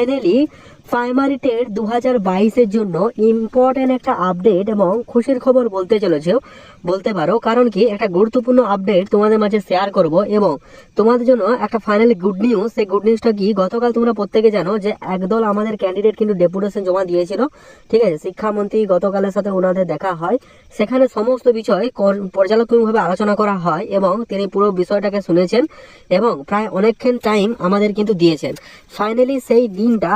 Finally primary TET দু হাজার বাইশের জন্য ইম্পর্টেন্ট একটা আপডেট এবং খুশির খবর বলতে চলেছে বলতে পারো। কারণ কি, একটা গুরুত্বপূর্ণ আপডেট তোমাদের মাঝে শেয়ার করব এবং তোমাদের জন্য একটা ফাইনালি গুড নিউজ সেই গুড নিউজটা কি, গতকাল তোমরা প্রত্যেকে জানো যে একদল আমাদের ক্যান্ডিডেট কিন্তু ডেপুটেশন জমা দিয়েছিল। ঠিক আছে, শিক্ষামন্ত্রী গতকালের সাথে ওনাদের দেখা হয়। সেখানে সমস্ত বিষয় পর্যালোচনাভাবে আলোচনা করা হয় এবং তিনি পুরো বিষয়টাকে শুনেছেন এবং প্রায় অনেকক্ষণ টাইম আমাদের কিন্তু দিয়েছেন। ফাইনালি সেই দিনটা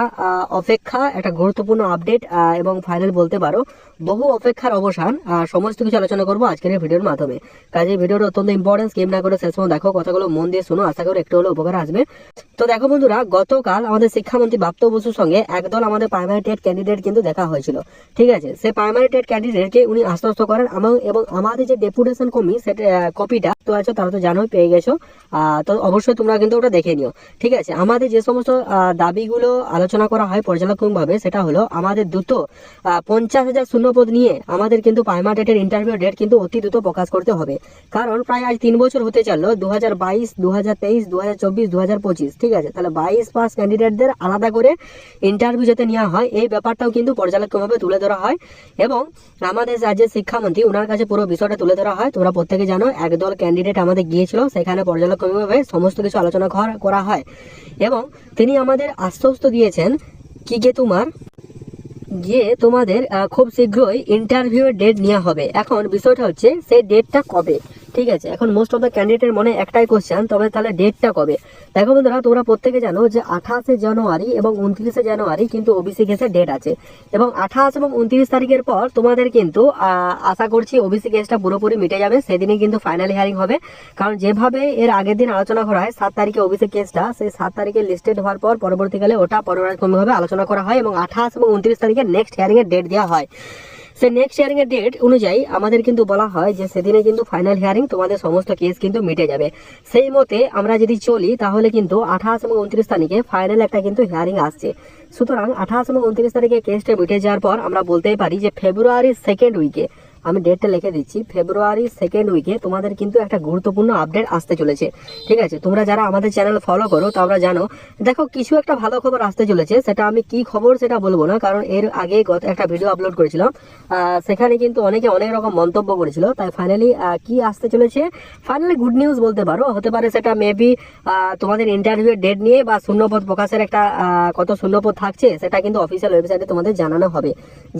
অপেক্ষা একটা গুরুত্বপূর্ণ আপডেট এবং ফাইনাল বলতে পারো। বহু অপেক্ষার অবসান আহ, সমস্ত কিছু আলোচনা করব আজকের এই ভিডিওর মাধ্যমে। কাজে ভিডিওটা অত্যন্ত ইম্পর্টেন্ট স্কিপ না করে শেষ দেখো কথাগুলো মন দিয়ে শোনো আশা করি একটু হলেও উপকার আসবে। তো দেখো বন্ধুরা গতকাল আমাদের শিক্ষামন্ত্রী বাপ্ত বসুর সঙ্গে একদল আমাদের প্রাইমারি টেট ক্যান্ডিডেট কিন্তু দেখা হয়েছিল। ঠিক আছে? সেই প্রাইমারি টেট ক্যান্ডিডেটকে উনি আশ্বস্ত করেন আমা- এবং আমাদের যে ডেপুটেশন কমি সেটা কপিটা তো আছো তারা তো জানোই পেয়ে গেছো। তো অবশ্যই তোমরা কিন্তু ওটা দেখে নিও। ঠিক আছে? আমাদের যে সমস্ত দাবিগুলো আলোচনা করা হয় পর্যালোচনাভাবে সেটা হলো আমাদের দ্রুত পঞ্চাশ হাজার শূন্যপদ নিয়ে আমাদের কিন্তু প্রাইমারি টেটের ইন্টারভিউ ডেট কিন্তু অতি দ্রুত প্রকাশ করতে হবে। কারণ প্রায় আজ তিন বছর হতে চলল দু হাজার বাইশ দু হাজার তেইশ দু হাজার চব্বিশ দু হাজার পঁচিশ, ঠিক আছে? তাহলে বাইশ পাস ক্যান্ডিডেটদের আলাদা করে ইন্টারভিউ যাতে নেওয়া হয়, এই ব্যাপারটাও কিন্তু পর্যালোচনাভাবে তুলে ধরা হয় এবং আমাদের রাজ্যের শিক্ষামন্ত্রী ওনার কাছে পুরো বিষয়টা তুলে ধরা হয়। তোমরা প্রত্যেকে জানো, একদল ক্যান্ডিডেট আমাদের গিয়েছিল, সেখানে পর্যালোচনাভাবে সমস্ত কিছু আলোচনা করা- করা হয়। এবং তিনি আমাদের আশ্বস্ত দিয়েছেন, কি গে তোমার? গিয়ে তোমাদের খুব শীঘ্রই ইন্টারভিউ ডেট নেওয়া হবে। এখন বিষয়টা হচ্ছে সেই ডেটটা কবে? ঠিক আছে? এখন মোস্ট অফ দ্য ক্যান্ডিডেটের মনে একটাই কোশ্চেন তবে তাহলে ডেটটা কবে? দেখো বন্ধুরা, তোমরা প্রত্যেকে জানো যে আঠাশে জানুয়ারি এবং উনত্রিশে জানুয়ারি কিন্তু ওবিসি কেসের ডেট আছে। এবং আঠাশ এবং উনত্রিশ তারিখের পর তোমাদের কিন্তু আশা করছি ওবিসি কেসটা পুরোপুরি মিটে যাবে, সেদিনই কিন্তু ফাইনাল হিয়ারিং হবে। কারণ যেভাবে এর আগের দিন আলোচনা করা হয়, সাত তারিখে ওবিসি কেসটা সেই সাত তারিখে লিস্টেড হওয়ার পর পরবর্তীকালে ওটা পরবর্তীভাবে আলোচনা করা হয় এবং আঠাশ এবং উনত্রিশ তারিখে নেক্সট হিয়ারিং এর ডেট দেওয়া হয়। সে নেক্সট হিয়ারিং এর ডেট অনুযায়ী আমাদের কিন্তু বলা হয় যে সেদিনে কিন্তু ফাইনাল হিয়ারিং তোমাদের সমস্ত কেস কিন্তু মিটে যাবে। সেই মতে আমরা যদি চলি, তাহলে কিন্তু আঠাশ এবং উনত্রিশ তারিখে ফাইনাল একটা কিন্তু হিয়ারিং আসছে। সুতরাং আঠাশ এবং উনত্রিশ তারিখে কেসটা মিটে যাওয়ার পর আমরা বলতেই পারি যে ফেব্রুয়ারির সেকেন্ড উইকে আমি ডেটটা লিখে দিচ্ছি। ফেব্রুয়ারি সেকেন্ড উইকে তোমাদের কিন্তু একটা গুরুত্বপূর্ণ আপডেট আসতে চলেছে। ঠিক আছে? তোমরা যারা আমাদের চ্যানেল ফলো করো, তোমরা জানো, দেখো, কিছু একটা ভালো খবর আসতে চলেছে। সেটা আমি কি খবর সেটা বলব না, কারণ এর আগে গত একটা ভিডিও আপলোড করেছিলাম। সেখানে কিন্তু অনেকে অনেক রকম মন্তব্য করেছিল। তাই ফাইনালি কি আসতে চলেছে? ফাইনালি গুড নিউজ বলতে পারো। হতে পারে সেটা মেবি তোমাদের ইন্টারভিউ ডেট নিয়ে বা শূন্যপদ প্রকাশের একটা কত শূন্যপদ থাকছে, সেটা কিন্তু অফিসিয়াল ওয়েবসাইটে তোমাদের জানানো হবে।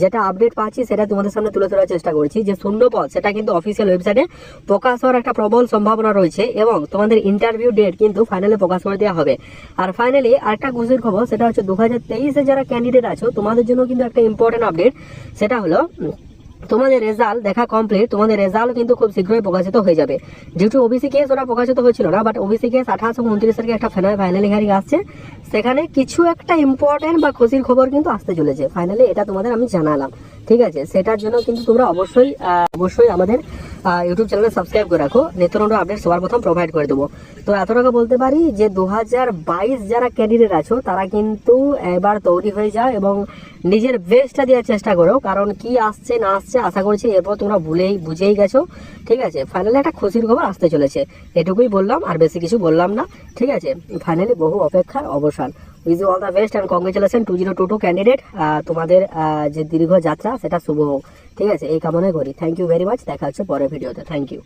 যেটা আপডেট পাচ্ছি, সেটা তোমাদের সামনে তুলে ধরার চেষ্টা করছি। যে শূন্য পদ সেটা কিন্তু অফিসিয়াল ওয়েবসাইটে প্রকাশ হওয়ার একটা প্রবল সম্ভাবনা রয়েছে এবং তোমাদের ইন্টারভিউ ডেট কিন্তু ফাইনালি প্রকাশ করে দেওয়া হবে। আর ফাইনালি আরেকটা খুশির খবর, সেটা হচ্ছে দু হাজার তেইশে যারা ক্যান্ডিডেট আছো, তোমাদের জন্য কিন্তু একটা ইম্পর্টেন্ট আপডেট সেটা হলো তোমাদের রেজাল্ট দেখা কমপ্লিট তোমাদের রেজাল্ট কিন্তু খুব শীঘ্রই প্রকাশিত হয়ে যাবে। যেহেতু ওবিসি কেস ওরা প্রকাশিত হয়েছিল না বাট ওবিসি কেস আঠাশ উনত্রিশ তারিখে একটা ফাইনাল হিয়ারিং আসছে। সেখানে কিছু একটা ইম্পর্টেন্ট বা খুশির খবর কিন্তু আসতে চলেছে। ফাইনালি এটা তোমাদের আমি জানালাম। ঠিক আছে? সেটার জন্য কিন্তু তোমরা অবশ্যই অবশ্যই আমাদের ইউটিউব চ্যানেলে সাবস্ক্রাইব করে রাখো। নিত্য নতুন আপডেট সবার প্রথম প্রোভাইড করে দেবো। তো এতটুকু বলতে পারি যে দু হাজার বাইশ যারা ক্যান্ডিডেট আছো, তারা কিন্তু এবার তৈরি হয়ে যাও এবং নিজের বেস্টটা দেওয়ার চেষ্টা করো, কারণ কি আসছে না আসছে আশা করছি এরপর তোমরা ভুলেই, বুঝেই গেছো, ঠিক আছে? ফাইনালি একটা খুশির খবর আসতে চলেছে। এটুকুই বললাম, আর বেশি কিছু বললাম না, ঠিক আছে? ফাইনালি বহু অপেক্ষার অবসান। Wish all the best and congratulation to zero two two candidate তোমাদের যে দীর্ঘ যাত্রা, সেটা শুভ হোক, ঠিক আছে? এই কামনাই করি। থ্যাংক ইউ ভেরি মাচ দেখা হচ্ছে পরের ভিডিওতে থ্যাংক ইউ